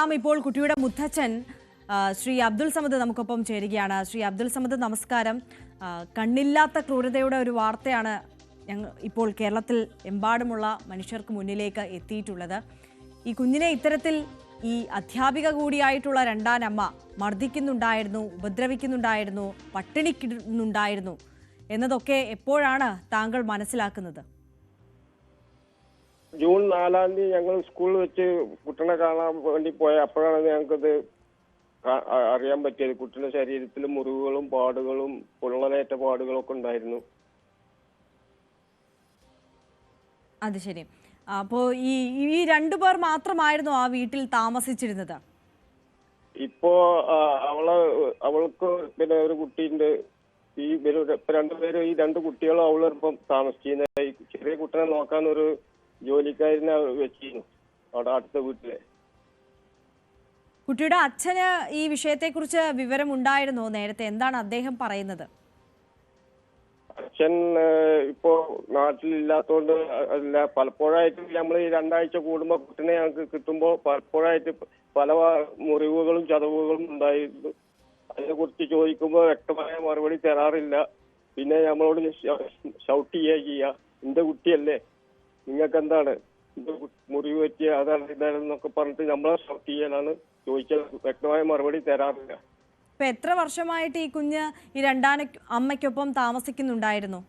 നാം ഇപ്പോൾ കുട്ടിയുടെ മുത്തച്ഛൻ ശ്രീ അബ്ദുൽ സമദ് നമുക്കൊപ്പം ചേരുകയാണ്. ശ്രീ അബ്ദുൽ സമദ് നമസ്കാരം. കണ്ണില്ലാത്ത ക്രൂരതയുടെ ഒരു വാർത്തയാണ് ഞങ്ങൾ ഇപ്പോൾ കേരളത്തിൽ എമ്പാടുമുള്ള മനുഷ്യർക്ക് മുന്നിലേക്ക് എത്തിയിട്ടുള്ളത്. ഈ കുഞ്ഞിനെ ഇത്തരത്തിൽ ഈ അധ്യാപിക കൂടിയായിട്ടുള്ള രണ്ടാനമ്മ മർദ്ദിക്കുന്നുണ്ടായിരുന്നു ഉപദ്രവിക്കുന്നുണ്ടായിരുന്നു പട്ടിണിക്കിടുന്നുണ്ടായിരുന്നു എന്നതൊക്കെ എപ്പോഴാണ് താങ്കൾ മനസ്സിലാക്കുന്നത്? ജൂൺ നാലാം തീയതി ഞങ്ങൾ സ്കൂളിൽ വെച്ച് കുട്ടനെ കാണാൻ വേണ്ടി പോയ അപ്പോഴാണ് ഞങ്ങൾക്കത് അറിയാൻ പറ്റിയത്. കുട്ടിയുടെ ശരീരത്തിൽ മുറിവുകളും പാടുകളും പൊള്ളലേറ്റ പാടുകളും ഒക്കെ ഉണ്ടായിരുന്നു. അത് ശരി. അപ്പോ ഈ ഈ രണ്ടു പേർ മാത്രമായിരുന്നു ആ വീട്ടിൽ താമസിച്ചിരുന്നത്? ഇപ്പോ അവൾ അവൾക്ക് പിന്നെ ഒരു കുട്ടിയുണ്ട്. ഈ രണ്ടുപേരും ഈ രണ്ട് കുട്ടികളും അവളിപ്പം താമസിച്ചിരുന്ന ഈ ചെറിയ കുട്ടനെ നോക്കാൻ ഒരു ജോലിക്കാരനെ വെച്ചിരുന്നു അവിടെ അടുത്ത വീട്ടിലെ. കുട്ടിയുടെ അച്ഛന് ഈ വിഷയത്തെക്കുറിച്ച് വിവരമുണ്ടായിരുന്നോ നേരത്തെ? എന്താണ് അദ്ദേഹം പറയുന്നത്? അച്ഛൻ ഇപ്പോ നാട്ടിലില്ലാത്തോണ്ട് അല്ല പലപ്പോഴായിട്ട് നമ്മൾ ഈ രണ്ടാഴ്ച കൂടുമ്പോ കുട്ടിനെ ഞങ്ങൾക്ക് കിട്ടുമ്പോ പലപ്പോഴായിട്ട് പല മുറിവുകളും ചതവുകളും ഉണ്ടായിരുന്നു. അതിനെ കുറിച്ച് ചോദിക്കുമ്പോ വ്യക്തമായ മറുപടി തരാറില്ല. പിന്നെ നമ്മളോട് ഷൗട്ട് ചെയ്യുക ചെയ്യുക എന്റെ കുട്ടിയല്ലേ. നിങ്ങൾക്ക് എന്താണ് മുറിവ് പറ്റിയ അതാണ് ഇതാണെന്നൊക്കെ പറഞ്ഞിട്ട് നമ്മളെ ഷോർട്ട് ചെയ്യാനാണ് ചോദിച്ചാൽ വ്യക്തമായ മറുപടി തരാറില്ല. ഇപ്പൊ എത്ര വർഷമായിട്ട് ഈ കുഞ്ഞ് ഈ രണ്ടാന അമ്മയ്ക്കൊപ്പം താമസിക്കുന്നുണ്ടായിരുന്നു?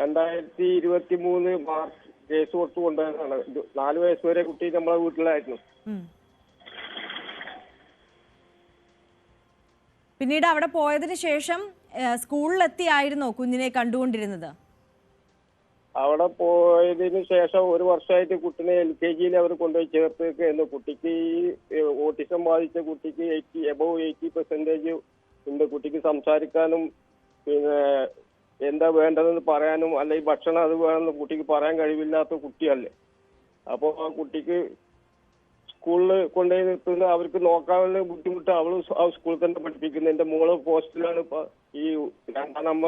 രണ്ടായിരത്തി ഇരുപത്തി മൂന്ന് മാർച്ച് കേസ് കൊടുത്തു കൊണ്ടുവന്നതാണ്. ഇത് നാല് വയസ്സ് വരെ കുട്ടി നമ്മളെ വീട്ടിലായിരുന്നു. പിന്നീട് അവിടെ പോയതിന് ശേഷം സ്കൂളിലെത്തിയായിരുന്നോ കുഞ്ഞിനെ കണ്ടുകൊണ്ടിരുന്നത്? അവിടെ പോയതിനു ശേഷം ഒരു വർഷമായിട്ട് കുട്ടിനെ എൽ കെ ജിയിൽ അവർ കൊണ്ടുപോയി ചേർത്തേക്കായിരുന്നു കുട്ടിക്ക് ഈ ഓട്ടിസം ബാധിച്ച കുട്ടിക്ക് എയ്റ്റി എബവ് എയ്റ്റി പെർസെന്റേജ് ഉണ്ട്. കുട്ടിക്ക് സംസാരിക്കാനും പിന്നെ എന്താ വേണ്ടതെന്ന് പറയാനും അല്ലെങ്കിൽ ഭക്ഷണം അത് വേണമെന്ന് കുട്ടിക്ക് പറയാൻ കഴിവില്ലാത്ത കുട്ടിയല്ലേ. അപ്പോൾ ആ കുട്ടിക്ക് സ്കൂളിൽ കൊണ്ടുപോയി നിർത്തുന്നത് അവർക്ക് നോക്കാനുള്ള ബുദ്ധിമുട്ട് അവൾ ആ സ്കൂളിൽ തന്നെ പഠിപ്പിക്കുന്നത് എന്റെ മോൾ പോസ്റ്റിലാണ് ഈ രണ്ടാം നമ്മ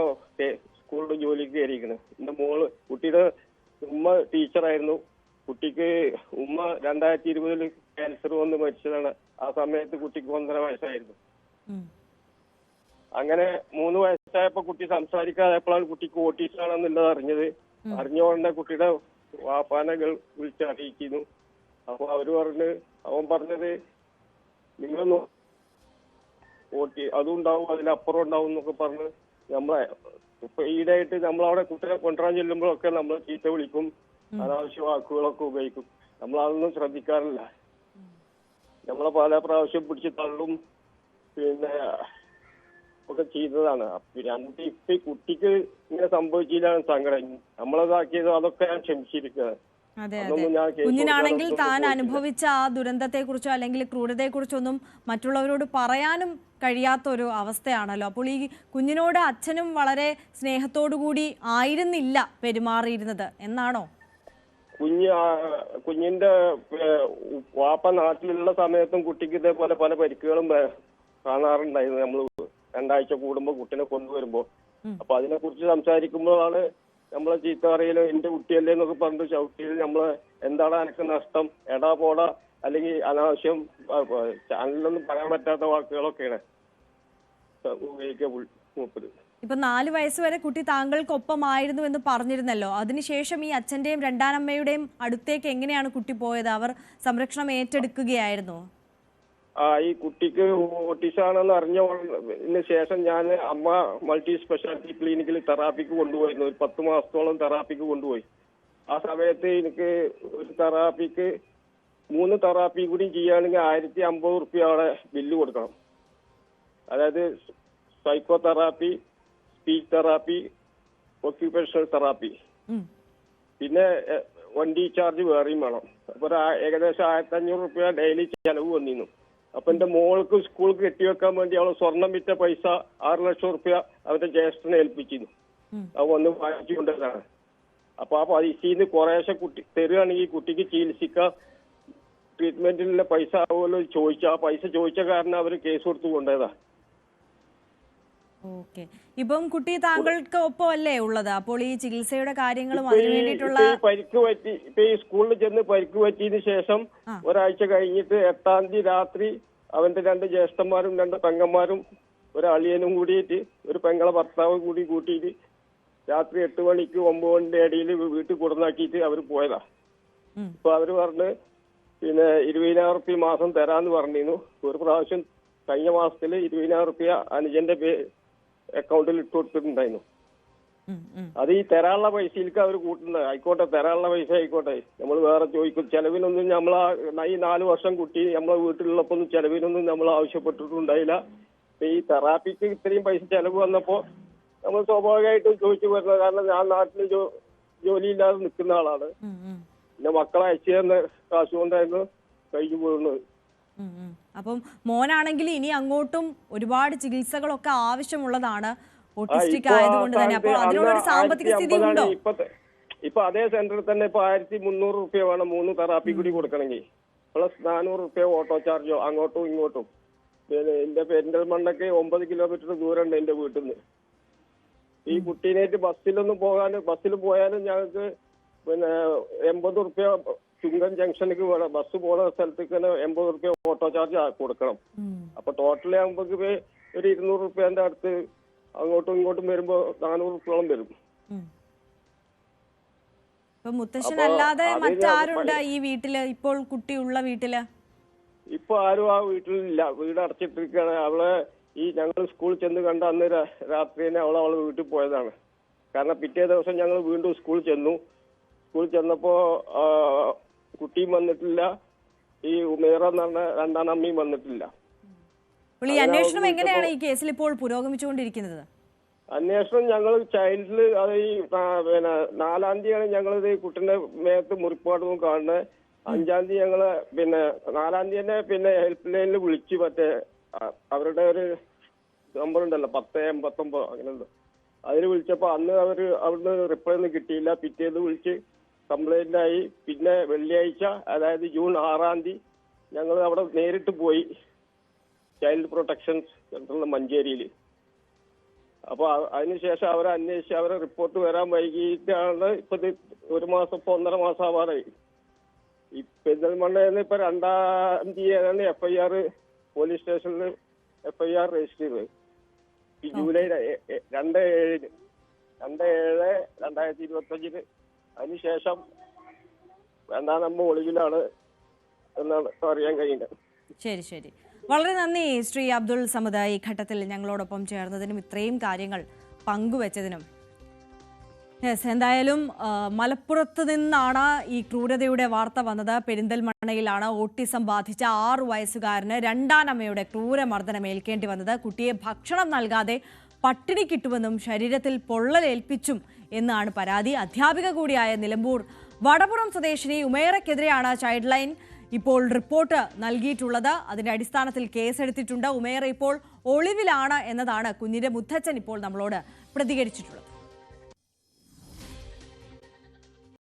സ്കൂളിൽ ജോലിക്ക് കയറിയിരിക്കുന്നത് എന്റെ മോൾ കുട്ടിയുടെ ഉമ്മ ടീച്ചറായിരുന്നു. കുട്ടിക്ക് ഉമ്മ രണ്ടായിരത്തി ഇരുപതിൽ ക്യാൻസർ വന്ന് മരിച്ചതാണ്. ആ സമയത്ത് കുട്ടിക്ക് ഒന്നര വയസ്സായിരുന്നു. അങ്ങനെ മൂന്ന് വയസ്സായപ്പോ കുട്ടി സംസാരിക്കാതായപ്പോഴാണ് കുട്ടിക്ക് ഓട്ടീസ് ആണെന്നുള്ളത് അറിഞ്ഞത് അറിഞ്ഞ ഉടനെ കുട്ടിയുടെ വാപ്പാനെ ഗൾ- വിളിച്ച് അറിയിക്കുന്നു അപ്പൊ അവർ പറഞ്ഞ് അവൻ പറഞ്ഞത് നിങ്ങൾ ഓട്ടി അതും ഉണ്ടാവും അതിലപ്പുറം ഉണ്ടാവും എന്നൊക്കെ പറഞ്ഞ് നമ്മളെ ഇപ്പൊ ഈടായിട്ട് നമ്മളവിടെ കുട്ടികളെ കൊണ്ടുവരാൻ ചെല്ലുമ്പോഴൊക്കെ നമ്മൾ ചീത്ത വിളിക്കും. അനാവശ്യ വാക്കുകളൊക്കെ ഉപയോഗിക്കും. നമ്മൾ അതൊന്നും ശ്രദ്ധിക്കാറില്ല. നമ്മളെ പല പ്രാവശ്യം പിടിച്ച് തള്ളും. പിന്നെ ഒക്കെ ചെയ്തതാണ്. രണ്ട് ഇപ്പൊ കുട്ടിക്ക് ഇങ്ങനെ സംഭവിച്ചില്ലാണ് സങ്കടം. നമ്മളതാക്കിയത് അതൊക്കെ ഞാൻ ക്ഷമിച്ചിരിക്കുകയാണ്. അതെ കുഞ്ഞിനാണെങ്കിൽ താൻ അനുഭവിച്ച ആ ദുരന്തത്തെ കുറിച്ചോ അല്ലെങ്കിൽ ക്രൂരതയെ കുറിച്ചൊന്നും മറ്റുള്ളവരോട് പറയാനും കഴിയാത്ത ഒരു അവസ്ഥയാണല്ലോ. അപ്പോൾ ഈ കുഞ്ഞിനോട് അച്ഛനും വളരെ സ്നേഹത്തോടു കൂടി ആയിരുന്നില്ല പെരുമാറിയിരുന്നത്. എന്നാണോ? കുഞ്ഞ് കുഞ്ഞിന്റെ വാപ്പ നാട്ടിലുള്ള സമയത്തും കുട്ടിക്ക് ഇതേപോലെ പല പരിക്കുകളും കാണാറുണ്ടായിരുന്നു. നമ്മൾ രണ്ടാഴ്ച കൂടുമ്പോ കുട്ടിനെ കൊണ്ടുവരുമ്പോ. അപ്പൊ അതിനെ കുറിച്ച് സംസാരിക്കുമ്പോഴാണ് നമ്മളെ ചീത്ത പറയലോ എന്റെ കുട്ടിയല്ലേ എന്നൊക്കെ പറഞ്ഞിട്ട് ചവിട്ടിയിൽ നമ്മൾ എന്താണ് എനിക്ക് നഷ്ടം? എടാ പോടാ. അല്ലെങ്കിൽ അനാവശ്യം ചാനലിലൊന്നും പറയാൻ പറ്റാത്ത വാക്കുകളൊക്കെയാണ് ഉപയോഗിക്കുക മൂപ്പര്. ഇപ്പൊ നാല് വയസ്സ് വരെ കുട്ടി താങ്കൾക്കൊപ്പമായിരുന്നു എന്ന് പറഞ്ഞിരുന്നല്ലോ. അതിനുശേഷം ഈ അച്ഛന്റെയും രണ്ടാനമ്മയുടെയും അടുത്തേക്ക് എങ്ങനെയാണ് കുട്ടി പോയത്? അവർ സംരക്ഷണം ഏറ്റെടുക്കുകയായിരുന്നു? ഈ കുട്ടിക്ക് ഓട്ടിസം ആണെന്ന് അറിഞ്ഞതിന് ശേഷം ഞാൻ അമ്മ മൾട്ടി സ്പെഷ്യാലിറ്റി ക്ലിനിക്കിൽ തെറാപ്പിക്ക് കൊണ്ടുപോയിരുന്നു. ഒരു പത്ത് മാസത്തോളം തെറാപ്പിക്ക് കൊണ്ടുപോയി. ആ സമയത്ത് എനിക്ക് ഒരു തെറാപ്പിക്ക് മൂന്ന് തെറാപ്പി കൂടി ചെയ്യുകയാണെങ്കിൽ ആയിരത്തി അമ്പത് റുപ്യ അവിടെ ബില്ല് കൊടുക്കണം. അതായത് psycho therapy speech therapy occupational therapy. പിന്നെ വണ്ടി ചാർജ് വേറെയും വേണം. അപ്പൊ ഏകദേശം ആയിരത്തി അഞ്ഞൂറ് റുപ്യ ഡെയിലി ചെലവ് വന്നിരുന്നു. അപ്പൊ എന്റെ മോൾക്ക് സ്കൂൾക്ക് കെട്ടിവെക്കാൻ വേണ്ടി അവൾ സ്വർണം വിറ്റ പൈസ ആറ് ലക്ഷം റുപ്യ അവരുടെ ജ്യേഷ്ഠനെ ഏൽപ്പിച്ചിരുന്നു. അത് വന്ന് വാങ്ങിച്ചു കൊണ്ടുവരാണ് അപ്പൊ ആ പൈസയിൽ നിന്ന് കുറേശ്ശെ കുട്ടി തരുകയാണെങ്കിൽ കുട്ടിക്ക് ചികിത്സിക്കാം. ട്രീറ്റ്മെന്റിനുള്ള പൈസ ആവുമല്ലോ ചോദിച്ചു. ആ പൈസ ചോദിച്ച കാരണം അവർ കേസ് കൊടുത്ത് കൊണ്ടുപോയതാ. ഓക്കെ. ഇപ്പം കുട്ടി താങ്കൾക്ക് ഒപ്പം അല്ലേ ഉള്ളത്? അപ്പോൾ ഈ ചികിത്സയുടെ കാര്യങ്ങളും അതിനു വേണ്ടിയിട്ടുള്ള പരിക്ക് പറ്റി ഇപ്പൊ ഈ സ്കൂളിൽ ചെന്ന് പരിക്ക് പറ്റിയതിനു ശേഷം ഒരാഴ്ച കഴിഞ്ഞിട്ട് എട്ടാം തീയതി രാത്രി അവന്റെ രണ്ട് ജ്യേഷ്ഠന്മാരും രണ്ട് പെങ്ങന്മാരും ഒരു അളിയനും കൂടിയിട്ട് ഒരു പെങ്ങളെ ഭർത്താവ് കൂടി കൂട്ടിയിട്ട് രാത്രി എട്ട് മണിക്ക് ഒമ്പത് മണിന്റെ ഇടയിൽ വീട്ടിൽ കൊടുന്നാക്കിയിട്ട് അവർ പോയതാ. ഇപ്പൊ അവർ പറഞ്ഞ് പിന്നെ ഇരുപതിനായിരം റുപ്യ മാസം തരാന്ന് പറഞ്ഞിരുന്നു. ഒരു പ്രാവശ്യം കഴിഞ്ഞ മാസത്തിൽ ഇരുപതിനായിരം റുപ്യ അനുജന്റെ അക്കൗണ്ടിൽ ഇട്ട് കൊടുത്തിട്ടുണ്ടായിരുന്നു. അത് ഈ തരാനുള്ള പൈസയിലേക്ക് അവർ കൂട്ടുന്നത് ആയിക്കോട്ടെ തരാനുള്ള പൈസ ആയിക്കോട്ടെ നമ്മൾ വേറെ ചോദിക്കും ചെലവിനൊന്നും നമ്മൾ ഈ നാല് വർഷം കുട്ടി നമ്മളെ വീട്ടിലുള്ളപ്പോ ഒന്നും ചെലവിനൊന്നും നമ്മൾ ആവശ്യപ്പെട്ടിട്ടുണ്ടായില്ല ഇപ്പൊ ഈ തെറാപ്പിക്ക് ഇത്രയും പൈസ ചെലവ് വന്നപ്പോ നമ്മൾ സ്വാഭാവികമായിട്ടും ചോദിച്ചു വരുന്നത് കാരണം ഞാൻ നാട്ടിൽ ജോ- ജോലിയില്ലാതെ നിൽക്കുന്ന ആളാണ്. പിന്നെ മക്കളെ അയച്ചു തന്ന കാശ് കൊണ്ടായിരുന്നു കഴിഞ്ഞു പോകുന്നത്. അപ്പം മോനാണെങ്കിൽ ഇനി അങ്ങോട്ടും ഒരുപാട് ചികിത്സകളൊക്കെ ആവശ്യമുള്ളതാണ് ഓട്ടിസ്റ്റിക് ഇപ്പൊ ആയതുകൊണ്ട് തന്നെ. അപ്പോൾ സ്ഥാനത്ത് സാമ്പത്തിക സ്ഥിതി ഉണ്ടോ? ഇപ്പൊ അതേ സെന്ററിൽ തന്നെ ഇപ്പൊ ആയിരത്തി മുന്നൂറ് റുപ്യ വേണം മൂന്ന് തെറാപ്പി കൂടി കൊടുക്കണമെങ്കിൽ. പ്ലസ് നാനൂറ് റുപ്യ ഓട്ടോ ചാർജോ അങ്ങോട്ടും ഇങ്ങോട്ടും. പിന്നെ എന്റെ പെരിന്തൽമണ്ണക്ക് ഒമ്പത് കിലോമീറ്റർ ദൂരം ഉണ്ട് എന്റെ വീട്ടിൽ നിന്ന് ഈ കുട്ടീനായിട്ട് ബസ്സിലൊന്നും പോകാൻ ബസ്സിൽ പോയാലും ഞങ്ങൾക്ക് പിന്നെ എൺപത് റുപ്യ ചുങ്കൻ ജംഗ്ഷനിലേക്ക് വേണം ബസ് പോണ സ്ഥലത്തേക്ക് തന്നെ എൺപത് റുപ്യ ഓട്ടോ ചാർജ് കൊടുക്കണം. അപ്പൊ ടോട്ടലി ആകുമ്പോ ഒരു ഇരുന്നൂറ് റുപ്യന്റെ അടുത്ത് അങ്ങോട്ടും ഇങ്ങോട്ടും വരുമ്പോ നാനൂറ് റുപ്യോളം വരും. ഉം. ഇപ്പൊ മുത്തശ്ശൻ അപ്പൊ അല്ലാതെ അത് മറ്റാരുണ്ട് ഈ വീട്ടിൽ? ഇപ്പോൾ കുട്ടിയുള്ള വീട്ടിൽ? ഇപ്പൊ ആരും ആ വീട്ടിലില്ല. വീട് അടച്ചിട്ടിരിക്കുകയാണ് അവളെ ഈ ഞങ്ങൾ സ്കൂളിൽ ചെന്ന് കണ്ട അന്ന് രാത്രി തന്നെ അവൾ അവളെ വീട്ടിൽ പോയതാണ്. കാരണം പിറ്റേ ദിവസം ഞങ്ങൾ വീണ്ടും സ്കൂളിൽ ചെന്നു. സ്കൂളിൽ ചെന്നപ്പോ കുട്ടിയും വന്നിട്ടില്ല. ഈ ഉമേറ എന്ന് പറഞ്ഞ രണ്ടാം അമ്മയും വന്നിട്ടില്ല. അപ്പോൾ ഈ അന്വേഷണം എങ്ങനെയാണ് ഈ കേസിൽ ഇപ്പോൾ പുരോഗമിച്ചുകൊണ്ടിരിക്കുന്നത്? അന്വേഷണം ഞങ്ങൾ ചൈൽഡിൽ അത് ഈ ആ, പിന്നെ നാലാം തീയതിയാണ് ഞങ്ങളിത് കുട്ടിന്റെ മേത്ത് മുറിപ്പാടും കാണുന്നത്. അഞ്ചാം തീയതി ഞങ്ങൾ പിന്നെ നാലാം തീയതി തന്നെ പിന്നെ ഹെൽപ്പ് ലൈനിൽ വിളിച്ച് മറ്റേ ആ, അവരുടെ ഒരു നമ്പർ ഉണ്ടല്ലോ പത്ത് എൺപത്തൊമ്പത് അങ്ങനെ അതിൽ വിളിച്ചപ്പോ അന്ന് അവർ അവിടുന്ന് റിപ്ലൈ ഒന്നും കിട്ടിയില്ല. പിറ്റേന്ന് വിളിച്ച് കംപ്ലൈന്റ് ആയി പിന്നെ വെള്ളിയാഴ്ച അതായത് ജൂൺ ആറാം തീയതി ഞങ്ങൾ അവിടെ നേരിട്ട് പോയി. ചൈൽഡ് പ്രൊട്ടക്ഷൻ സെന്ററിൽ മഞ്ചേരിയിൽ. അപ്പൊ അ- അതിനുശേഷം അവരെ അന്വേഷിച്ച് അവരെ റിപ്പോർട്ട് വരാൻ വൈകിട്ടാണ് ഇപ്പൊ ഒരു മാസം ഇപ്പൊ ഒന്നര മാസം ആവാറായി ഈ പെരിന്തൽമണ്ണയിൽ ഇപ്പൊ രണ്ടാം തീയതിയാണ് എഫ് ഐ ആർ പോലീസ് സ്റ്റേഷനിൽ എഫ് ഐ ആർ രജിസ്റ്റർ ചെയ്തത്. ഈ ജൂലൈ രണ്ട് ഏഴിന് രണ്ട് ഏഴ് രണ്ടായിരത്തി ഇരുപത്തി അഞ്ചിന് അതിനുശേഷം രണ്ടാം നമ്മ ഒളിവിലാണ് എന്നാണ് അറിയാൻ കഴിയുന്നത്. ശരി ശരി. വളരെ നന്ദി ശ്രീ അബ്ദുൾ സമുദായി ഈ ഘട്ടത്തിൽ ഞങ്ങളോടൊപ്പം ചേർന്നതിനും ഇത്രയും കാര്യങ്ങൾ പങ്കുവച്ചതിനും. യെസ് എന്തായാലും മലപ്പുറത്ത് നിന്നാണ് ഈ ക്രൂരതയുടെ വാർത്ത വന്നത്. പെരിന്തൽമണ്ണയിലാണ് ഓട്ടിസം ബാധിച്ച ആറ് വയസ്സുകാരന് രണ്ടാനമ്മയുടെ ക്രൂരമർദ്ദനം ഏൽക്കേണ്ടി വന്നത്. കുട്ടിയെ ഭക്ഷണം നൽകാതെ പട്ടിണി കിട്ടുമെന്നും ശരീരത്തിൽ പൊള്ളലേൽപ്പിച്ചും എന്നാണ് പരാതി. അധ്യാപിക കൂടിയായ നിലമ്പൂർ വടപുറം സ്വദേശിനി ഉമേറയ്ക്കെതിരെയാണ് ചൈൽഡ് ലൈൻ ഇപ്പോൾ റിപ്പോർട്ട് നൽകിയിട്ടുള്ളത്. അതിന്റെ അടിസ്ഥാനത്തിൽ കേസെടുത്തിട്ടുണ്ട്. ഉമേറ ഇപ്പോൾ ഒളിവിലാണ് എന്നതാണ് കുഞ്ഞിന്റെ മുത്തച്ഛൻ ഇപ്പോൾ നമ്മളോട് പ്രതികരിച്ചിട്ടുള്ളത്.